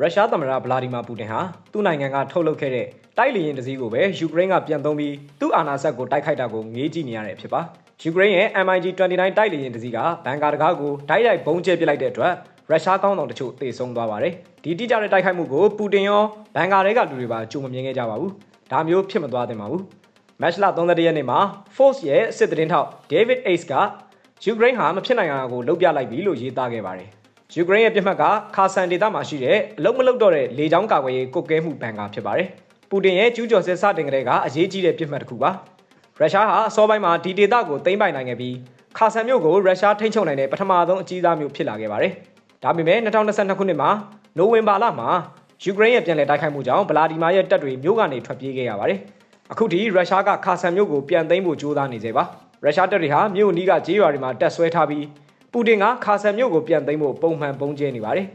ရုရှားသမ္မတဗလာဒီမာပူတင်ဟာသူ့နိုင်ငံကထုတ်လုပ်ခဲ့တဲ့တိုက်လေယာဉ်တစ်စီးကိုပဲယူကရိန်းကပြန်သုံးပြီးသူ့အာဏာစက်ကိုတိုက်ခိုက်တာကိုငေးကြည့်နေရတဲ့ဖြစ်ပါယူကရိန်းရဲ့ MiG-29 တိုက်လေယာဉ်တစ်စီးကဘန်ကာတကားကိုဓာတ်ရိုက်ဘုံကျဲပစ်လိုက်တဲ့အတွက်ရုရှားကောင်းဆောင်တချို့သေဆုံးသွားပါတယ်ဒီတိကျတဲ့တိုက်ခိုက်မှုကိုပူတင်ရောဘန်ကာတွေကလူတွေပါကြုံမမြင်ခဲ့ကြပါဘူးဒါမျိုးဖြစ်မသွားသင့်ပါဘူးမတ်လ31ရက်နေ့မှာ Force ရဲ့စစ်သတင်းထောက် David Ace ကယူကရိန်းဟာမဖြစ်နိုင်တာကိုလုပ်ပြလိုက်ပြီလို့ရေးသားခဲ့ပါတယ် ယူကရိန်းရဲ့ပြစ်မှတ်ကခါဆန်ဒေသမှာရှိတဲ့အလုံးမလုံးတော့တဲ့လေကြောင်းကာကွယ်ရေးကုတ်ကဲမှုဘန်ကာဖြစ်ပါတယ်ပူတင်ရဲ့ကျူးကျော်စစ်စတင်ကလေးကအရေးကြီးတဲ့ပြစ်မှတ်တစ်ခုပါရုရှားဟာအစောပိုင်းမှာဒီဒေသကိုသိမ်းပိုက်နိုင်ခဲ့ပြီးခါဆန်မြို့ကိုရုရှားထိန်းချုပ်နိုင်တဲ့ပထမဆုံးအကြီးစားမြို့ဖြစ်လာခဲ့ပါတယ်ဒါပေမဲ့2022ခုနှစ်မှာနိုဝင်ဘာလမှာယူကရိန်းရဲ့ပြန်လည်တိုက်ခိုက်မှုကြောင့်ဗလာဒီမာရဲ့တပ်တွေမြို့ကနေထွက်ပြေးခဲ့ရပါတယ်အခုထိရုရှားကခါဆန်မြို့ကိုပြန်သိမ်းဖို့ကြိုးစားနေသေးပါရုရှားတပ်တွေဟာမြို့နီးကဂျေးရွာတွေမှာတက်ဆွဲထားပြီး ပူတင်ကခါဆန်မြို့ကိုပြန်သိမ်းဖို့ပုံမှန်ပုံကျဲနေပါတယ်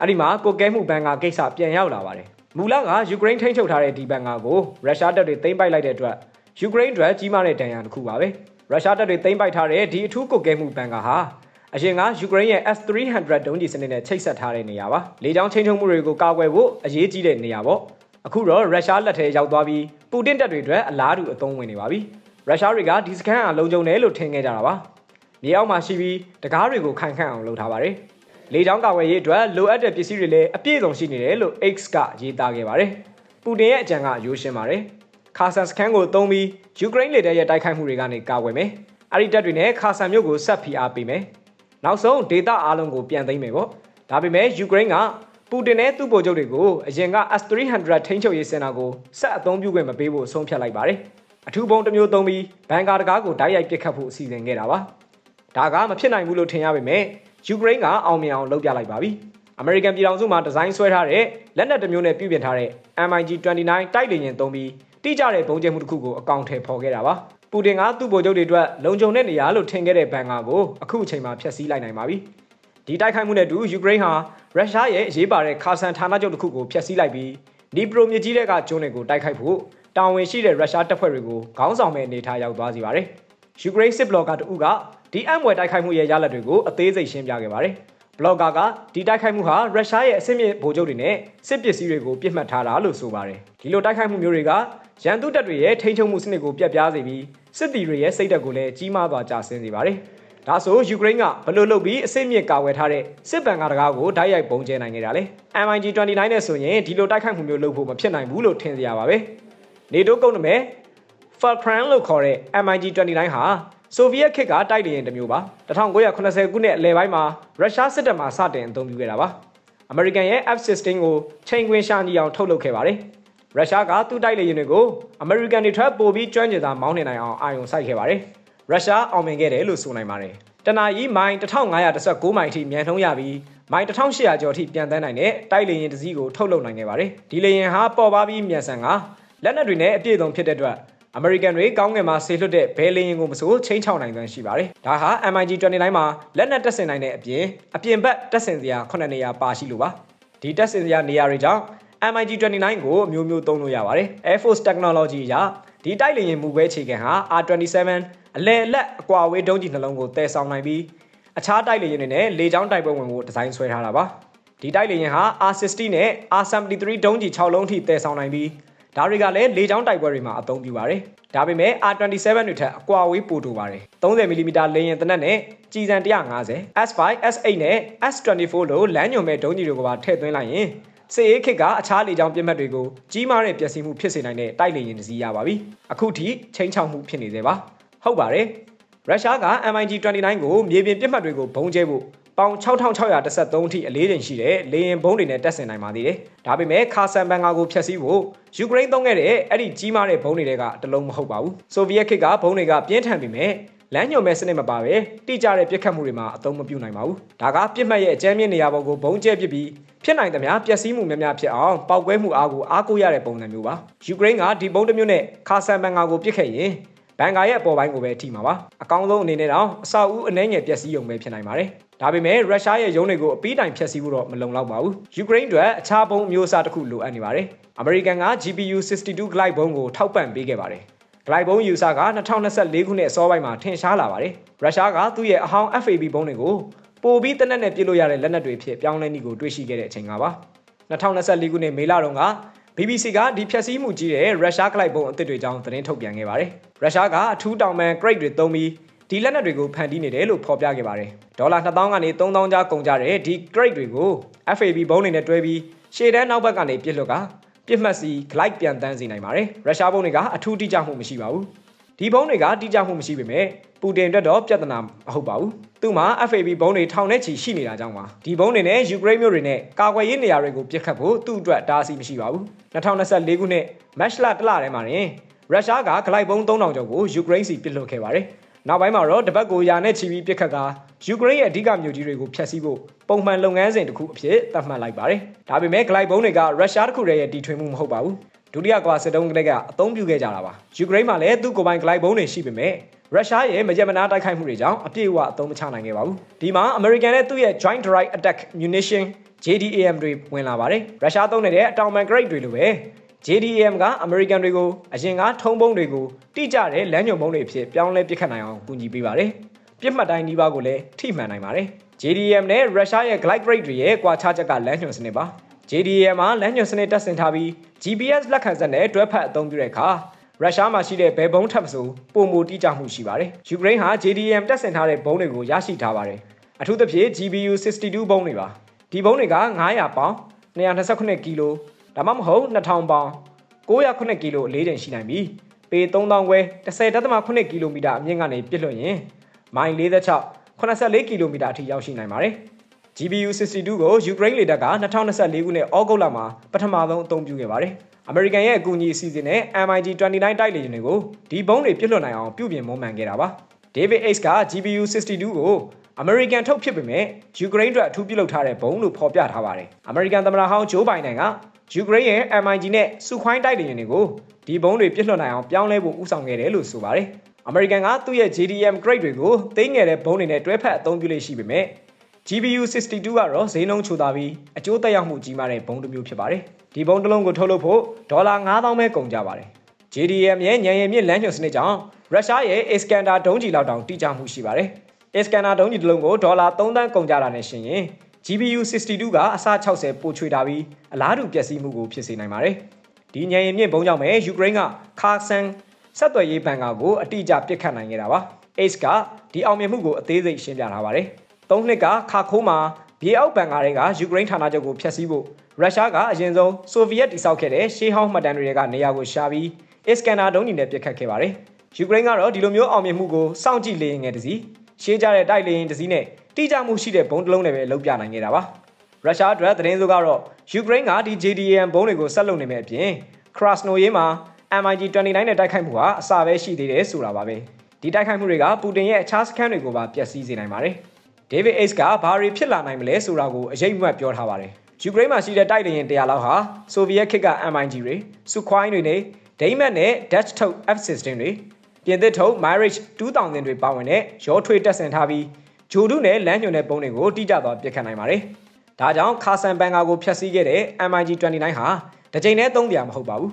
အဲ့ဒီမှာကိုကဲမှုဘန်ကာကိစ္စပြန်ရောက်လာပါတယ်မူလကယူကရိန်းထိန်းချုပ်ထားတဲ့ဒီဘန်ကာကိုရုရှားတပ်တွေသိမ်းပိုက်လိုက်တဲ့အတွက်ယူကရိန်းအတွက်ကြီးမားတဲ့ဒဏ်ရာတစ်ခုပါပဲရုရှားတပ်တွေသိမ်းပိုက်ထားတဲ့ဒီအထူးကိုကဲမှုဘန်ကာဟာအရင်ကယူကရိန်းရဲ့ S300 ဒုံးကျည်စနစ်နဲ့ချိတ်ဆက်ထားတဲ့နေရာပါလေကြောင်းချင်းချုံမှုတွေကိုကာကွယ်ဖို့အရေးကြီးတဲ့နေရာပေါ့အခုတော့ရုရှားလက်ထဲရောက်သွားပြီးပူတင်တပ်တွေအတွက်အလားတူအသုံးဝင်နေပါပြီရုရှားတွေကဒီစခန်းအလုံးကျုံတယ်လို့ထင်ခဲ့ကြတာပါ မြေအောက်မှာရှိပြီးတကားတွေကိုခိုင်ခန့်အောင်လုပ်ထားပါတယ်လေကြောင်းကာကွယ်ရေးအတွက်လိုအပ်တဲ့ပစ္စည်းတွေလည်းအပြည့်စုံရှိနေတယ်လို့ X ကရေးသားခဲ့ပါတယ်ပူတင်ရဲ့အကြံကရိုးရှင်းပါတယ်ခါဆန်စခန်းကိုသုံးပြီးယူကရိန်းလေတပ်ရဲ့တိုက်ခိုက်မှုတွေကနေကာကွယ်မယ်အဲ့ဒီတပ်တွေနဲ့ခါဆန်မြို့ကိုဆက်ဖိအားပေးမယ်နောက်ဆုံးဒေတာအားလုံးကိုပြန်သိမ်းမယ်ပေါ့ဒါပေမဲ့ယူကရိန်းကပူတင်နဲ့သူ့ဗိုလ်ချုပ်တွေကိုအရင်က S300 ထိန်းချုပ်ရေးစင်တာကိုဆက်အသုံးပြုခွင့်မပေးဖို့ဆုံးဖြတ်လိုက်ပါတယ်အထူးဘုံတစ်မျိုးသုံးပြီးဘန်ကာတကားကိုတိုက်ရိုက်ပစ်ခတ်ဖို့အစီအစဉ်ခဲ့တာပါ ဒါကမဖြစ်နိုင်ဘူးလို့ထင်ရပေမဲ့ယူကရိန်းကအောင်မြင်အောင်လုပ်ပြလိုက်ပါပြီအမေရိကန်ပြည်ထောင်စုမှာဒီဇိုင်းဆွဲထားတဲ့လက်နက်တစ်မျိုးနဲ့ပြုပြင်ထားတဲ့ MiG-29 တိုက်လေယာဉ်သုံးပြီးတိကျတဲ့ဘုံကျဲမှုတစ်ခုကိုအကောင့်ထဲပေါ်ခဲ့တာပါပူတင်ကသူ့ဗိုလ်ချုပ်တွေအတွက်လုံခြုံတဲ့နေရာလို့ထင်ခဲ့တဲ့ဘန်ကာကိုအခုအချိန်မှာဖျက်ဆီးလိုက်နိုင်ပါပြီဒီတိုက်ခိုက်မှုနဲ့အတူယူကရိန်းဟာရုရှားရဲ့အရေးပါတဲ့ခါဆန်ဌာနချုပ်တစ်ခုကိုဖျက်ဆီးလိုက်ပြီးဒီပရိုမြစ်ကြီးတဲ့ကကျွန်းတွေကိုတိုက်ခိုက်ဖို့တာဝန်ရှိတဲ့ရုရှားတပ်ဖွဲ့တွေကိုခေါင်းဆောင်မဲ့အနေထားရောက်သွားစေပါတယ်ယူကရိန်းစစ်ဘလော့ကာတဦးက ဒီအံ့မွယ်တိုက်ခိုက်မှုရဲ့ရလဒ်တွေကိုအသေးစိတ်ရှင်းပြခဲ့ပါတယ်ဘလော့ဂါကဒီတိုက်ခိုက်မှုဟာရုရှားရဲ့အစစ်မြစ်ဗိုလ်ချုပ်တွေနဲ့စစ်ပစ္စည်းတွေကိုပြစ်မှတ်ထားတာလို့ဆိုပါတယ်ဒီလိုတိုက်ခိုက်မှုမျိုးတွေကရန်သူတပ်တွေရဲ့ထိန်းချုပ်မှုစနစ်ကိုပြတ်ပြားစေပြီးစစ်တီတွေရဲ့စိတ်ဓာတ်ကိုလည်းကြီးမားစွာကျဆင်းစေပါတယ်ဒါဆိုယူကရိန်းကဘလို့လုပ်ပြီးအစစ်မြစ်ကာဝယ်ထားတဲ့စစ်ပန်ကာတကားကိုဓာတ်ရိုက်ပုံကျဲနိုင်ခဲ့တာလေ MiG-29 နဲ့ဆိုရင်ဒီလိုတိုက်ခိုက်မှုမျိုးလုပ်ဖို့မဖြစ်နိုင်ဘူးလို့ထင်စရာပါပဲနေတိုးကုန်းနမဲ Falkran လို့ခေါ်တဲ့ MiG-29 ဟာ ဆိုဗီယက်ခေတ်ကတိုက်လေယာဉ်တစ်မျိုးပါ1980ခုနှစ်အလယ်ပိုင်းမှာရုရှားစစ်တပ်မှစတင်အသုံးပြုခဲ့တာပါအမေရိကန်ရဲ့ F-16 ကိုချိန်ခွင်ရှာညီအောင်ထုတ်လုပ်ခဲ့ပါတယ်ရုရှားကသူ့တိုက်လေယာဉ်တွေကိုအမေရိကန်တွေထပ်ပို့ပြီးကျွမ်းကျင်သာမောင်းနှင်နိုင်အောင်အာရုံစိုက်ခဲ့ပါတယ်ရုရှားအောင်မြင်ခဲ့တယ်လို့ဆိုနိုင်ပါတယ်တနအီမိုင်1519မိုင်အထိမြန်နှုံးရပြီးမိုင်1800ကျော်အထိပြန်တန်းနိုင်တဲ့တိုက်လေယာဉ်တစ်စီးကိုထုတ်လုပ်နိုင်ခဲ့ပါတယ်ဒီလေယာဉ်ဟာပေါ်ပါပြီးမြန်ဆန်ကလက်နက်တွေနဲ့အပြည့်စုံဖြစ်တဲ့အတွက် အမေရိကန်တွေကောင်းငင်မှာဆေလွတ်တဲ့ဘဲလင်းရင်ကိုမစိုးချင်းချောင်းနိုင်သွမ်းရှိပါတယ်။ဒါဟာ MiG-29 မှာလက်နက်တက်ဆင်နိုင်တဲ့အပြင်အပြင်ဘက်တက်ဆင်စရာ9နေရာပါရှိလို့ပါ။ဒီတက်ဆင်စရာနေရာတွေကြောင့် MiG-29 ကိုအမျိုးမျိုးသုံးလို့ရပါတယ်။ Air Force Technology အရဒီတိုက်လေယာဉ်မူပဲခြေခံဟာ R27 အလဲအလက်အကွာဝေးဒုံးကျည်နှလုံးကိုတည်ဆောင်နိုင်ပြီးအခြားတိုက်လေယာဉ်တွေနဲ့လေကြောင်းတိုက်ပွဲဝင်ဖို့ဒီဇိုင်းဆွဲထားတာပါ။ဒီတိုက်လေယာဉ်ဟာ R60 နဲ့ R73 ဒုံးကျည်6လုံးထိတည်ဆောင်နိုင်ပြီး ဒါတွေကလည်းလေကြောင်းတိုက်ပွဲတွေမှာအသုံးပြုပါတယ်။ဒါပေမဲ့ R27 တွေထက်အကွာအဝေးပိုတိုပါတယ်။ 30mm လေယာဉ်တနက်နဲ့ကြည်စံ150 S5 S8 နဲ့ S24 လို့လမ်းညွန်မဲ့ဒုံးကျည်တွေကိုပါထည့်သွင်းလိုက်ရင်စစ်အေးခစ်ကအခြားလေကြောင်းပြစ်မှတ်တွေကိုကြီးမားတဲ့ပျက်စီးမှုဖြစ်စေနိုင်တဲ့တိုက်လေယာဉ်တစ်စီးရပါပြီ။အခုထိချိန်ချောက်မှုဖြစ်နေသေးပါ။ဟုတ်ပါတယ်။ရုရှားက MiG-29 ကိုမြေပြင်ပြစ်မှတ်တွေကိုဘုံကျဲဖို့ ပေါင်6613အထိအလေးချိန်ရှိတဲ့လေရင်ဘုံးတွေနဲ့တက်ဆင်နိုင်ပါသေးတယ်။ဒါပေမဲ့ခါဆန်ဘန်ကာကိုဖျက်ဆီးဖို့ယူကရိန်းသုံးခဲ့တဲ့အဲ့ဒီကြီးမားတဲ့ဘုံးတွေကတလုံးမဟုတ်ပါဘူး။ဆိုဗီယက်ခေတ်ကဘုံးတွေကပြင်းထန်ပေမဲ့လမ်းညွန်မဲ့စနစ်မပါပဲတိကျတဲ့ပြစ်ခတ်မှုတွေမှာအသုံးမပြုနိုင်ပါဘူး။ဒါကပြစ်မှတ်ရဲ့အကြမ်းမြင့်နေရာပေါ်ကိုဘုံကျဲပစ်ပြီးဖြစ်နိုင်သမျှပျက်စီးမှုများများဖြစ်အောင်ပောက်ကွဲမှုအားကိုအားကိုးရတဲ့ပုံစံမျိုးပါ။ယူကရိန်းကဒီဘုံတစ်မျိုးနဲ့ခါဆန်ဘန်ကာကိုပစ်ခဲ့ရင် ဘန်ကာရဲ့အပေါ်ပိုင်းကိုပဲထိမှာပါအကောင်းဆုံးအနေနဲ့တော့အဆောက်အဦအနှဲငယ်ပျက်စီးရုံပဲဖြစ်နိုင်ပါတယ်ဒါပေမဲ့ရုရှားရဲ့ရုံးတွေကိုအပီးတိုင်ဖျက်ဆီးဖို့တော့မလုံလောက်ပါဘူးယူကရိန်းအတွက်အခြားဘုံအမျိုးအစားတစ်ခုလိုအပ်နေပါတယ်အမေရိကန်က GPU 62 Glide ဘုံကိုထောက်ပံ့ပေးခဲ့ပါတယ် Glide ဘုံယူဆက2024ခုနှစ်အစောပိုင်းမှာထင်ရှားလာပါတယ်ရုရှားကသူ့ရဲ့အဟောင်း FAB ဘုံတွေကိုပိုပြီးတနက်နဲ့ပြစ်လို့ရတဲ့လက်နက်တွေဖြစ်ပြောင်းလဲနည်းကိုတွေ့ရှိခဲ့တဲ့အချိန်ကပါ2024ခုနှစ်မေလတုန်းက BBC ကဒီဖြက်စီးမှုကြီးတဲ့ရုရှားကလိုက်ပုံအသစ်တွေကြောင်းသတင်းထုတ်ပြန်ခဲ့ပါတယ်။ရုရှားကအထူးတောင်ပန် grade တွေသုံးပြီးဒီလက်နက်တွေကိုဖန်တီးနေတယ်လို့ဖော်ပြခဲ့ပါတယ်။ဒေါ်လာ2000ကနေ3000ကျားကုန်ကြတဲ့ဒီ grade တွေကို FAB ဘုံးတွေနဲ့တွဲပြီးရှေ့တန်းနောက်ဘက်ကနေပြစ်လွတ်ကပြစ်မှတ်စီ glide ပြန်တန်းစေနိုင်ပါတယ်။ရုရှားဘုံးတွေကအထူးတိကျမှုမရှိပါဘူး။ ဒီဘုံးတွေကတိကျမှုမရှိပေမဲ့ပူတင်အတွက်တော့ပြဿနာမဟုတ်ပါဘူး။သူ့မှာ FAB ဘုံးတွေထောင်နဲ့ချီရှိနေတာကြောင့်ပါ။ဒီဘုံးတွေနဲ့ယူကရိန်းမျိုးတွေနဲ့ကာကွယ်ရေးနေရာတွေကိုပြစ်ခတ်ဖို့သူ့အတွက်တားဆီးမရှိပါဘူး။2024ခုနှစ်မတ်လတလထဲမှာရင်ရုရှားကဂလိုက်ဘုံး3000ကျော်ကိုယူကရိန်းစီပစ်လွတ်ခဲ့ပါတယ်။နောက်ပိုင်းမှာတော့တပတ်ကိုယာနဲ့ချီပြီးပြစ်ခတ်ကယူကရိန်းရဲ့အဓိကမြို့ကြီးတွေကိုဖျက်ဆီးဖို့ပုံမှန်လုပ်ငန်းစဉ်တစ်ခုအဖြစ်သတ်မှတ်လိုက်ပါတယ်။ဒါပေမဲ့ဂလိုက်ဘုံးတွေကရုရှားတစ်ခုတည်းရဲ့တီထွင်မှုမဟုတ်ပါဘူး။ ဒုတိယကမ္ဘာစစ်တုံးကလေးကအသုံးပြုခဲ့ကြတာပါ။ယူကရိန်းမှာလည်းသူ့ကိုယ်ပိုင်ဂလိုက်ဘုံးတွေရှိပေမဲ့ရုရှားရဲ့မကြမနာတိုက်ခိုက်မှုတွေကြောင့်အပြည့်အဝအသုံးမချနိုင်ခဲ့ပါဘူး။ဒီမှာအမေရိကန်နဲ့သူ့ရဲ့ Joint Direct Attack Munition JDAM တွေဝင်လာပါတယ်။ရုရှားသုံးနေတဲ့အတောင်ပန် grade တွေလိုပဲ JDAM ကအမေရိကန်တွေကိုအရင်ကထုံးပုံးတွေကိုတိကျတဲ့လမ်းညွှန်ပုံးတွေအဖြစ်ပြောင်းလဲပစ်ခတ်နိုင်အောင်ကူညီပေးပါတယ်။ပြစ်မှတ်တိုင်းဒီပါကိုလည်းထိမှန်နိုင်ပါတယ်။ JDAM နဲ့ရုရှားရဲ့ glide rate တွေရဲ့ကွာခြားချက်ကလမ်းညွှန်စနစ်ပါ။ JDAM မှာလမ်းညွှန်စနစ်တက်ဆင်ထားပြီး GPS လက်ခံစက်နဲ့တွဲဖက်အသုံးပြုတဲ့အခါရုရှားမှာရှိတဲ့ဘယ်ဘုံထပ်မဆိုပုံမူတိကျမှုရှိပါတယ်။ယူကရိန်းဟာ JDM တက်ဆင်ထားတဲ့ဘုံတွေကိုရရှိထားပါတယ်။အထူးသဖြင့် GBU 62ဘုံတွေပါ။ဒီဘုံတွေက900ပေါင်229ကီလိုဒါမှမဟုတ်2000ပေါင်909ကီလိုအလေးချိန်ရှိနိုင်ပြီးပေ3000ခွဲ10.8ကီလိုမီတာအမြင့်ကနေပြစ်လွတ်ရင်မိုင်46 84ကီလိုမီတာအထိရောက်ရှိနိုင်ပါတယ်။ GBU 62 ကိုယူကရိန်းလေတပ်က2024ခုနှစ်ဩဂုတ်လမှာပထမဆုံးအသုံးပြုခဲ့ပါတယ်။အမေရိကန်ရဲ့အကူအညီအစီအစဉ်နဲ့ MiG 29 တိုက်လေယာဉ်တွေကိုဒီဘုံးတွေပြစ်လွတ်နိုင်အောင်ပြုပြင်မွမ်းမံခဲ့တာပါ။ David Ace က GBU 62 ကိုအမေရိကန်ထုတ်ဖြစ်ပေမဲ့ယူကရိန်းအတွက်အထူးပြုလုပ်ထားတဲ့ဘုံလို့ဖော်ပြထားပါတယ်။အမေရိကန်သမ္မတဟောင်းဂျိုးဘိုင်ဒန်ကယူကရိန်းရဲ့ MiG နဲ့စုခွိုင်းတိုက်လေယာဉ်တွေကိုဒီဘုံတွေပြစ်လွတ်နိုင်အောင်ပြောင်းလဲဖို့ဦးဆောင်ခဲ့တယ်လို့ဆိုပါတယ်။အမေရိကန်ကသူ့ရဲ့ JDM grade တွေကိုသိငယ်တဲ့ဘုံတွေနဲ့တွဲဖက်အသုံးပြုလို့ရှိပေမဲ့ GBU 62ကတော့ဈေးနှုန်းချိုသာပြီးအကျိုးသက်ရောက်မှုကြီးမားတဲ့ဘုံတစ်မျိုးဖြစ်ပါတယ်။ဒီဘုံတစ်လုံးကိုထုတ်လုပ်ဖို့ဒေါ်လာ9000ပဲကုန်ကြပါတယ်။ JDM ရဲ့ညံရည်မြင့်လမ်းညွှန်စနစ်ကြောင့်ရုရှားရဲ့ Iskander ဒုံးကျည်လောက်တောင်တိကျမှုရှိပါတယ်။ Iskander ဒုံးကျည်တစ်လုံးကိုဒေါ်လာ3သန်းကုန်ကြတာနဲ့ရှင်ရင် GBU 62ကအစ60ပိုချွေတာပြီးအလားတူပျက်စီးမှုကိုဖြစ်စေနိုင်ပါတယ်။ဒီညံရည်မြင့်ဘုံကြောင့်ပဲယူကရိန်းကခါဆန်ဆက်သွယ်ရေးဘဏ်ကာကိုအတိအကျပစ်ခတ်နိုင်ခဲ့တာပါ။ Ace ကဒီအောင်မြင်မှုကိုအသေးစိတ်ရှင်းပြထားပါတယ်။ သုံးနှစ်ကခါခိုးမှာမြေအောက်ဘဏ်ကာတွေကယူကရိန်းဌာနချုပ်ကိုဖျက်ဆီးဖို့ရုရှားကအရင်ဆုံးဆိုဗီယက်တိစောက်ခဲ့တဲ့ရှေးဟောင်းမှတ်တမ်းတွေကနေရာကိုရှာပြီး Iskander ဒုံးကျည်နဲ့ပစ်ခတ်ခဲ့ပါတယ်။ယူကရိန်းကတော့ဒီလိုမျိုးအောင်မြင်မှုကိုစောင့်ကြည့်လေရင်ငယ်တစီရှေးကြတဲ့တိုက်လေရင်တစီနဲ့တိကျမှုရှိတဲ့ဘုံတစ်လုံးနဲ့ပဲလုပ်ပြနိုင်ခဲ့တာပါ။ရုရှားအတွက်သတင်းစိုးကတော့ယူကရိန်းကဒီ JDM ဘုံတွေကိုဆက်လုပ်နေမဲ့အပြင် Krasno ရေးမှာ MiG 29နဲ့တိုက်ခိုက်မှုဟာအစပဲရှိသေးတယ်ဆိုတာပါပဲဒီတိုက်ခိုက်မှုတွေကပူတင်ရဲ့အခြားစခန်းတွေကိုပါပျက်စီးစေနိုင်ပါတယ် David Ace ကဘာတွေဖြစ်လာနိုင်မလဲဆိုတာကိုအရေးမွတ်ပြောထားပါတယ်ယူကရိန်းမှာရှိတဲ့တိုက်လေယာဉ်100လောက်ဟာဆိုဗီယက်ခေတ်က MiG တွေစုခွိုင်းတွေနဲ့ဒိမတ်နဲ့ Dutch ထုတ် F-16 တွေပြင်သစ်ထုတ် Mirage 2000တွေပါဝင်တဲ့ရောထွေးတက်ဆင်ထားပြီးဂျိုဒုနဲ့လမ်းညွန်တဲ့ပုံတွေကိုတိကျစွာပြစ်ခတ်နိုင်ပါတယ်ဒါကြောင့်ခါဆန်ဘန်ကာကိုဖျက်ဆီးခဲ့တဲ့ MiG 29ဟာတစ်ချိန်နဲ့သုံးပြမဟုတ်ပါဘူး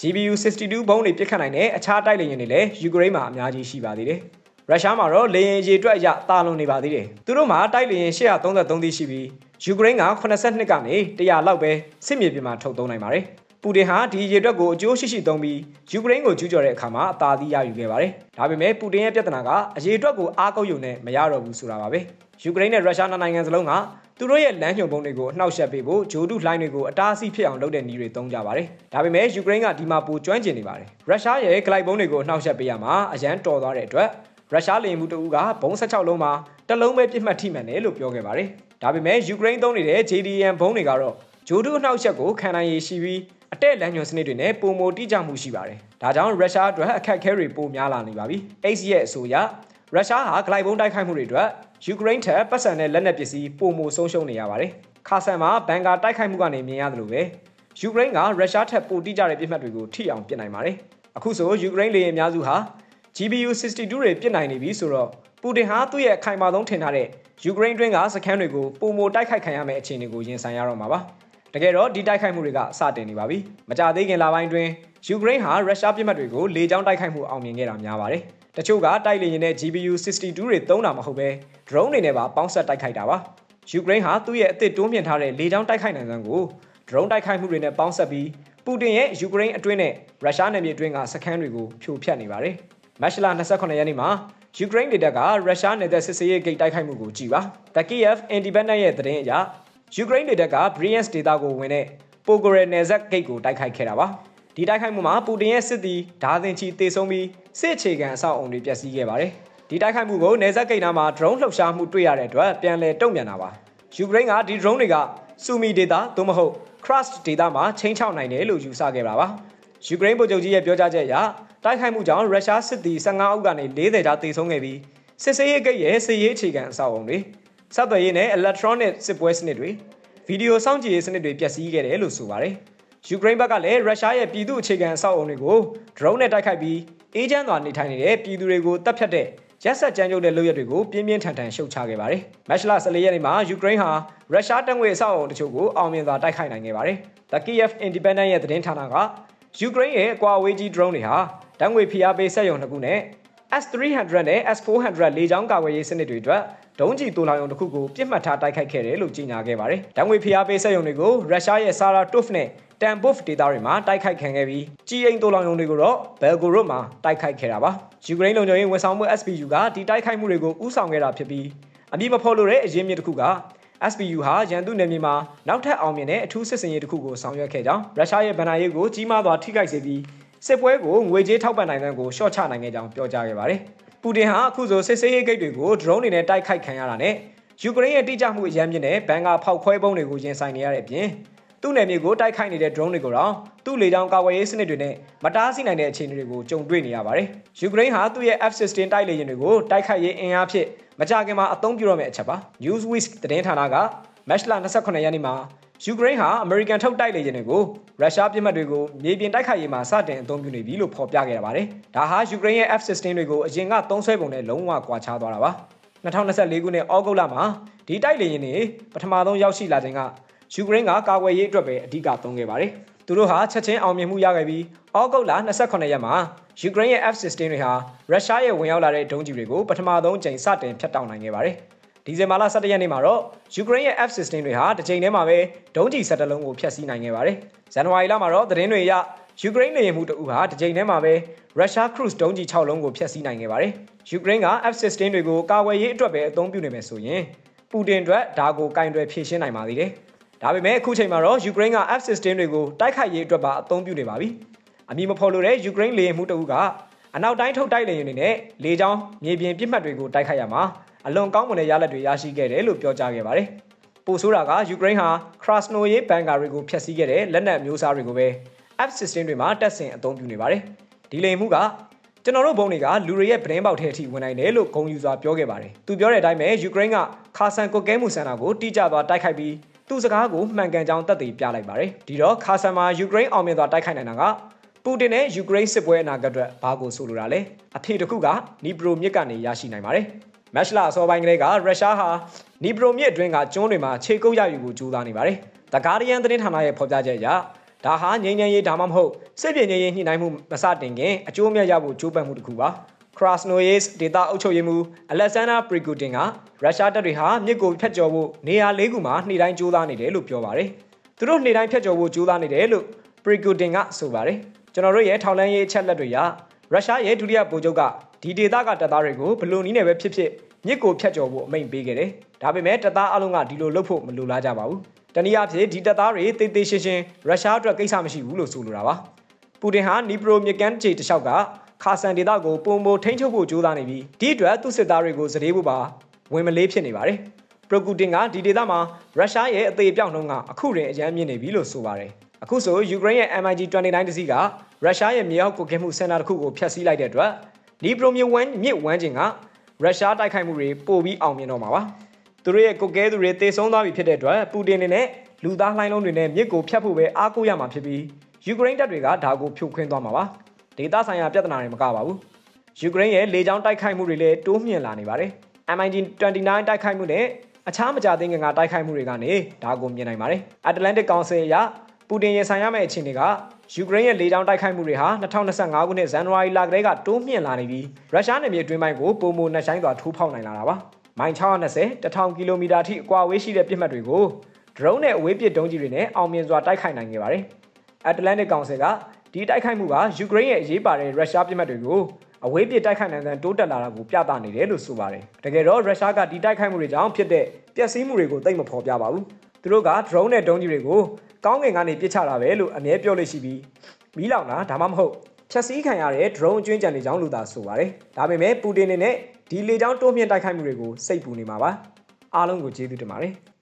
GBU 62ဘုံးတွေပြစ်ခတ်နိုင်တဲ့အခြားတိုက်လေယာဉ်တွေလည်းယူကရိန်းမှာအများကြီးရှိပါသေးတယ်။ ရုရှားမှာတော့လေယာဉ်ရေအတွက်အရတာလွန်နေပါသေးတယ်။သူတို့မှာတိုက်လေယာဉ်833သီးရှိပြီးယူကရိန်းက82ကနေ100လောက်ပဲစစ်မြေပြင်မှာထုတ်သုံးနိုင်ပါတယ်။ပူတင်ဟာဒီရေအတွက်ကိုအကျိုးရှိရှိသုံးပြီးယူကရိန်းကိုကျူးကျော်တဲ့အခါမှာအသာသီးရယူခဲ့ပါတယ်။ဒါပေမဲ့ပူတင်ရဲ့ပြဿနာကအရေအတွက်ကိုအားကုပ်ယုံနဲ့မရတော့ဘူးဆိုတာပါပဲ။ယူကရိန်းနဲ့ရုရှားနိုင်ငံစလုံးကသူတို့ရဲ့လမ်းညွှန်ပုံတွေကိုအနှောက်ယှက်ပေးဖို့ဂျိုဒုလိုင်းတွေကိုအတားအဆီးဖြစ်အောင်လုပ်တဲ့နည်းတွေသုံးကြပါတယ်။ဒါပေမဲ့ယူကရိန်းကဒီမှာပိုကျွမ်းကျင်နေပါတယ်။ရုရှားရဲ့ဂလိုက်ပုံတွေကိုအနှောက်ယှက်ပေးရမှာအရန်တော်သွားတဲ့အတွက် ရုရှားလေယာဉ်မှုတအူးကဘုံ16လုံးမှာတစ်လုံးပဲပြစ်မှတ်ထိမှန်တယ်လို့ပြောခဲ့ပါတယ်။ဒါပေမဲ့ယူကရိန်းသုံးနေတဲ့ JDM ဘုံတွေကတော့ဂျိုဒုအနှောက်ယှက်ကိုခံနိုင်ရည်ရှိပြီးအတဲ့လမ်းညွှန်စနစ်တွေနဲ့ပုံမတိကျမှုရှိပါတယ်။ဒါကြောင့်ရုရှားအတွက်အခက်အခဲတွေပိုများလာနေပါပြီ။ Ace ရဲ့အဆိုအရရုရှားဟာဂလိုက်ဘုံတိုက်ခိုက်မှုတွေအတွက်ယူကရိန်းထက်ပတ်စံတဲ့လက်နက်ပစ္စည်းပိုမိုဆုံးရှုံးနေရပါတယ်။ခါဆန်မှာဘန်ကာတိုက်ခိုက်မှုကနေမြင်ရတယ်လို့ပဲယူကရိန်းကရုရှားထက်ပိုတိကျတဲ့ပြစ်မှတ်တွေကိုထိအောင်ပစ်နိုင်ပါတယ်။အခုဆိုယူကရိန်းလေယာဉ်အများစုဟာ GBU 62တွေပစ်နိုင်နေပြီဆိုတော့ပူတင်ဟာသူ့ရဲ့အခိုင်အမာဆုံးထင်ထားတဲ့ယူကရိန်းတွင်းကစခန်းတွေကိုပုံမိုတိုက်ခိုက်ခံရမယ့်အခြေအနေကိုရင်ဆိုင်ရတော့မှာပါ။တကယ်တော့ဒီတိုက်ခိုက်မှုတွေကစတင်နေပါပြီ။မကြသေးခင်လပိုင်းတွင်ယူကရိန်းဟာရုရှားပြစ်မှတ်တွေကိုလေကြောင်းတိုက်ခိုက်မှုအောင်မြင်ခဲ့တာများပါတယ်။တချို့ကတိုက်လေယာဉ်နဲ့ GBU 62တွေသုံးတာမဟုတ်ပဲ drone တွေနဲ့ပါပေါင်းဆက်တိုက်ခိုက်တာပါယူကရိန်းဟာသူ့ရဲ့အသစ်တိုးမြင့်ထားတဲ့လေကြောင်းတိုက်ခိုက်နိုင်စွမ်းကိုဒရုန်းတိုက်ခိုက်မှုတွေနဲ့ပေါင်းစပ်ပြီးပူတင်ရဲ့ယူကရိန်းအတွင်းနဲ့ရုရှားနယ်မြေအတွင်းကစခန်းတွေကိုဖြိုဖျက်နေပါတယ်။ မတ်လ28ရက်နေ့မှာယူကရိန်းဒေသကရုရှားနယ်သက်စစ်စေးရေးဂိတ်တိုက်ခိုက်မှုကိုကြည်ပါ။ The Kiev Independent ရဲ့သတင်းအရယူကရိန်းဒေသက Bryansk ဒေသကိုဝင်တဲ့ပိုဂရယ်နယ်ဇက်ဂိတ်ကိုတိုက်ခိုက်ခဲ့တာပါ။ဒီတိုက်ခိုက်မှုမှာပူတင်ရဲ့စစ်သည်ဓာသင်ချီတေဆုံးပြီးစစ်အခြေခံအဆောက်အုံတွေပျက်စီးခဲ့ပါတယ်။ဒီတိုက်ခိုက်မှုကိုနယ်ဇက်ဂိတ်နားမှာ drone လှုပ်ရှားမှုတွေ့ရတဲ့အတွက်ပြန်လည်တုံ့ပြန်တာပါ။ယူကရိန်းကဒီ drone တွေကစူမီဒေတာသို့မဟုတ် crust ဒေတာမှာချင်းချောက်နိုင်တယ်လို့ယူဆခဲ့တာပါ။ယူကရိန်းဗိုလ်ချုပ်ကြီးရဲ့ပြောကြားချက်အရ တိုက်ခိုက်မှုကြောင့်ရုရှားစစ်သည်15ဦးကနေ40ကျော်တေဆုံးခဲ့ပြီးစစ်စေးရေးဂိတ်ရဲ့စစ်ရေးအခြေခံအဆောက်အုံတွေဆက်သွယ်ရေးနဲ့ electronic စစ်ပွဲစနစ်တွေဗီဒီယိုစောင့်ကြည့်ရေးစနစ်တွေပျက်စီးခဲ့တယ်လို့ဆိုပါတယ်။ယူကရိန်းဘက်ကလည်းရုရှားရဲ့ပြည်သူ့အခြေခံအဆောက်အုံတွေကို drone နဲ့တိုက်ခိုက်ပြီးအေဂျင့်စွာနေထိုင်နေတဲ့ပြည်သူတွေကိုတပ်ဖြတ်တဲ့ရက်ဆက်ကြမ်းကြုတ်တဲ့လုပ်ရက်တွေကိုပြင်းပြင်းထန်ထန်ရှုတ်ချခဲ့ပါတယ်။မတ်လ14ရက်နေ့မှာယူကရိန်းဟာရုရှားတပ်ငွေအဆောက်အအုံတချို့ကိုအောင်မြင်စွာတိုက်ခိုက်နိုင်ခဲ့ပါတယ်။ The Kiev Independent ရဲ့သတင်းဌာနကယူကရိန်းရဲ့အကွာအဝေးကြီး drone တွေဟာ ဓာတ်ငွေဖိအားပေးစက်ရုံတစ်ခုနဲ့ S300 နဲ့ S400 လေကြောင်းကာကွယ်ရေးစနစ်တွေအတွက်ဒုံးကျည်တူလောင်ရုံတစ်ခုကိုပြစ်မှတ်ထားတိုက်ခိုက်ခဲ့တယ်လို့ကြေညာခဲ့ပါတယ်။ဓာတ်ငွေဖိအားပေးစက်ရုံတွေကိုရုရှားရဲ့ Saratov နဲ့ Tambov ဒေသတွေမှာတိုက်ခိုက်ခံခဲ့ပြီးကြီးအိမ်တူလောင်ရုံတွေကိုတော့ Belgorod မှာတိုက်ခိုက်ခဲ့တာပါ။ယူကရိန်းလုံခြုံရေးဝန်ဆောင်မှု SBU ကဒီတိုက်ခိုက်မှုတွေကိုဥဆောင်ခဲ့တာဖြစ်ပြီးအမည်မဖော်လို့တဲ့အရင်းမြစ်တစ်ခုက SBU ဟာရန်သူနယ်မြေမှာနောက်ထပ်အောင်မြင်တဲ့အထူးစစ်စင်ရေးတစ်ခုကိုဆောင်ရွက်ခဲ့ကြောင်းရုရှားရဲ့ဗန်နာရေးကိုကြီးမားစွာထိခိုက်စေပြီး စစ်ပွဲကိုငွေကြေးထောက်ပံ့နိုင်တဲ့ကိုရှော့ချနိုင်ခဲ့ကြောင်းပြောကြားခဲ့ပါတယ်။ပူတင်ဟာအခုဆိုစစ်ဆေးရေးဂိတ်တွေကို drone တွေနဲ့တိုက်ခိုက်ခံရတာနဲ့ယူကရိန်းရဲ့တိကျမှုအရန်မြင့်တဲ့ဘန်ကာဖောက်ခွဲပုံးတွေကိုရင်ဆိုင်နေရတဲ့အပြင်သူ့နယ်မြေကိုတိုက်ခိုက်နေတဲ့ drone တွေကိုတော့သူ့လေကြောင်းကာကွယ်ရေးစနစ်တွေနဲ့မတားဆီးနိုင်တဲ့အခြေအနေတွေကိုကြုံတွေ့နေရပါတယ်။ယူကရိန်းဟာသူ့ရဲ့ F-16 တိုက်လေယာဉ်တွေကိုတိုက်ခိုက်ရေးအင်အားဖြင့်မကြခင်မှာအသုံးပြုရမယ့်အချက်ပါ။ Newsweek သတင်းဌာနကမတ်လ28ရက်နေ့မှာ ယူကရိန်းဟာအမေရိကန်ထုတ်တိုက်လေယာဉ်တွေကိုရုရှားပြည်မှတ်တွေကိုမြေပြင်တိုက်ခိုက်ရေးမှာစတင်အသုံးပြုနေပြီလို့ဖော်ပြခဲ့ရပါတယ်။ဒါဟာယူကရိန်းရဲ့ F-16 တွေကိုအရင်ကသုံးဆွဲပုံနဲ့လုံးဝကွာခြားသွားတာပါ။2024ခုနှစ်ဩဂုတ်လမှာဒီတိုက်လေယာဉ်တွေပထမဆုံးရောက်ရှိလာချိန်ကယူကရိန်းကကာကွယ်ရေးအတွက်ပဲအဓိကသုံးခဲ့ပါတယ်။သူတို့ဟာချက်ချင်းအောင်မြင်မှုရခဲ့ပြီးဩဂုတ်လ28ရက်မှာယူကရိန်းရဲ့ F-16 တွေဟာရုရှားရဲ့ဝင်ရောက်လာတဲ့ဒုံးကျည်တွေကိုပထမဆုံးချိန်စတင်ဖျက်တောက်နိုင်ခဲ့ပါတယ်။ ဒီဇင်ဘာလ17ရက်နေ့မှာတော့ယူကရိန်းရဲ့ F-16 တွေဟာတစ်ချိန်တည်းမှာပဲဒုံးကျည်17လုံးကိုဖျက်ဆီးနိုင်ခဲ့ပါတယ်။ဇန်နဝါရီလမှာတော့သတင်းတွေအရယူကရိန်းနေမှုတအုပ်ဟာတစ်ချိန်တည်းမှာပဲရုရှားခရုစ်ဒုံးကျည်6လုံးကိုဖျက်ဆီးနိုင်ခဲ့ပါတယ်။ယူကရိန်းက F-16 တွေကိုကာဝယ်ရေးအတွက်ပဲအသုံးပြုနေမယ်ဆိုရင်ပူတင်အတွက်ဒါကိုကင်တွယ်ဖြည့်ရှင်းနိုင်ပါသေးတယ်။ဒါပေမဲ့အခုချိန်မှာတော့ယူကရိန်းက F-16 တွေကိုတိုက်ခိုက်ရေးအတွက်ပါအသုံးပြုနေပါပြီ။အမည်မဖော်လို့တဲ့ယူကရိန်းလေယာဉ်မှုတအုပ်ကအနောက်တိုင်းထုတ်တိုက်လေယာဉ်တွေနဲ့လေကြောင်းမြေပြင်ပြစ်မှတ်တွေကိုတိုက်ခိုက်ရမှာ အလွန်ကောင်းမွန်တဲ့ရလဒ်တွေရရှိခဲ့တယ်လို့ပြောကြားခဲ့ပါတယ်။ပိုဆိုးတာကယူကရိန်းဟာ Krasnoye ဘန်ကာတွေကိုဖျက်ဆီးခဲ့တဲ့လက်နက်မျိုးစားတွေကိုပဲ F-16 တွေမှာတက်ဆင်အသုံးပြုနေပါတယ်။ဒီလိမ်မှုကကျွန်တော်တို့ဘုံတွေကလူတွေရဲ့ပတင်းပေါက်ထဲအထိဝင်နိုင်တယ်လို့ဂုဏ်ယူစွာပြောခဲ့ပါတယ်။သူပြောတဲ့အတိုင်းပဲယူကရိန်းကခါဆန်ကိုကဲမှုစံတာကိုတိကျစွာတိုက်ခိုက်ပြီးသူ့စကားကိုမှန်ကန်ကြောင်းသက်သေပြလိုက်ပါတယ်။ဒီတော့ခါဆန်မှာယူကရိန်းအောင်မြင်စွာတိုက်ခိုက်နိုင်တာကပူတင်နဲ့ယူကရိန်းစစ်ပွဲအနာဂတ်အတွက်ဘာကိုဆိုလိုတာလဲ။အဖြေတစ်ခုကနီပရိုမြစ်ကနေရရှိနိုင်ပါတယ်။ မက်ရှလာအစောပိုင်းကလေးကရုရှားဟာနီပရိုမြစ်အတွင်းကကျွန်းတွေမှာခြေကုပ်ရယူကိုကြိုးစားနေပါတယ်။ The Guardian သတင်းဌာနရဲ့ဖော်ပြချက်အရဒါဟာငြိမ်းချမ်းရေးဒါမှမဟုတ်စစ်ပြေငြိမ်းရေးညှိနှိုင်းမှုမစတင်ခင်အကျိုးအမြတ်ရဖို့ကြိုးပမ်းမှုတစ်ခုပါ။ Krasnoyarsk ဒေသအုပ်ချုပ်ရေးမှူး Alexander Prigozhin ကရုရှားတပ်တွေဟာမြစ်ကိုဖျက်ကျော်ဖို့နေရာ၄ခုမှာနှိတိုင်းကြိုးစားနေတယ်လို့ပြောပါတယ်။သူတို့နှိတိုင်းဖျက်ကျော်ဖို့ကြိုးစားနေတယ်လို့ Prigozhin ကဆိုပါတယ်။ကျွန်တော်တို့ရဲ့ထောက်လှမ်းရေးအချက်လက်တွေအရရုရှားရဲ့ဒုတိယဗိုလ်ချုပ်က ဒီဒေသကတပ်သားတွေကိုဘလို့နည်းနဲ့ပဲဖြစ်ဖြစ်မြစ်ကိုဖျက်ကျော်ဖို့အမိန့်ပေးခဲ့တယ်။ဒါပေမဲ့တပ်သားအလုံးကဒီလိုလုပ်ဖို့မလိုလားကြပါဘူး။တနည်းအားဖြင့်ဒီတပ်သားတွေတေးသေးရှင်းရှင်းရုရှားအတွက်ကိစ္စမရှိဘူးလို့ဆိုလိုတာပါ။ပူတင်ဟာနီပရိုမြကန်ဂျေတလျှောက်ကခါဆန်ဒေသကိုပုံပုံထိန်းချုပ်ဖို့ကြိုးစားနေပြီးဒီအတွက်သူ့စစ်သားတွေကိုစတေးဖို့ပါဝင်မလေးဖြစ်နေပါတယ်။ပရိုကူတင်ကဒီဒေသမှာရုရှားရဲ့အသေးပြောက်နှုန်းကအခုရင်အရန်မြင့်နေပြီလို့ဆိုပါတယ်။အခုဆိုယူကရိန်းရဲ့ MiG-29 တစီးကရုရှားရဲ့မြေအောက်ကိုကဲမှုစင်တာတစ်ခုကိုဖျက်ဆီးလိုက်တဲ့အတွက် နီပရိုမြဝမ်းမြစ်ဝမ်းကျင်ကရုရှားတိုက်ခိုက်မှုတွေပိုပြီးအောင်မြင်တော့မှာပါသူတို့ရဲ့ကိုကဲသူတွေတေဆုံးသွားပြီဖြစ်တဲ့အတွက်ပူတင်နေနဲ့လူသားလှိုင်းလုံးတွေနဲ့မြစ်ကိုဖျက်ဖို့ပဲအားကိုးရမှာဖြစ်ပြီးယူကရိန်းတပ်တွေကဒါကိုဖြိုခွင်းသွားမှာပါဒေသဆိုင်ရာပြဿနာတွေမကပါဘူးယူကရိန်းရဲ့လေကြောင်းတိုက်ခိုက်မှုတွေလည်းတိုးမြင့်လာနေပါတယ် MiG-29 တိုက်ခိုက်မှုနဲ့အခြားမကြသေးခင်ကတိုက်ခိုက်မှုတွေကနေဒါကိုမြင်နိုင်ပါတယ် Atlantic Council အရပူတင်ရင်ဆိုင်ရမယ့်အခြေအနေက ယူကရိန်းရဲ့လေကြောင်းတိုက်ခိုက်မှုတွေဟာ2025ခုနှစ်ဇန်နဝါရီလကတည်းကတိုးမြင့်လာနေပြီးရုရှားနယ်မြေအတွင်းပိုင်းကိုပုံမနှက်ဆိုင်စွာထိုးဖောက်နိုင်လာတာပါ။မိုင်620 1000ကီလိုမီတာထိအကွာအဝေးရှိတဲ့ပြစ်မှတ်တွေကို drone နဲ့အဝေးပစ်ဒုံးကြီးတွေနဲ့အောင်မြင်စွာတိုက်ခိုက်နိုင်ခဲ့ပါတယ်။ Atlantic Council ကဒီတိုက်ခိုက်မှုကယူကရိန်းရဲ့အရေးပါတဲ့ရုရှားပြည်မှတ်တွေကိုအဝေးပစ်တိုက်ခိုက်နိုင်တဲ့တိုးတက်လာတာကိုပြသနေတယ်လို့ဆိုပါတယ်။တကယ်တော့ရုရှားကဒီတိုက်ခိုက်မှုတွေကြောင့်ဖြစ်တဲ့ပျက်စီးမှုတွေကိုသိမ့်မဖော်ပြပါဘူး။သူတို့က drone နဲ့ဒုံးကြီးတွေကို ကောင်းကင်ကနေပစ်ချတာပဲလို့အမြဲပြောလို့ရှိပြီးမီးလောင်တာဒါမှမဟုတ်ဖြက်စီးခံရတဲ့ drone အကျွင်းကြံတွေကြောင့်လို့သာဆိုပါတယ်။ဒါပေမဲ့ပူတင်အနေနဲ့ဒီလေကြောင်းတိုးမြင့်တိုက်ခိုက်မှုတွေကိုစိတ်ပူနေမှာပါ။အားလုံးကိုကျေးဇူးတင်ပါတယ်။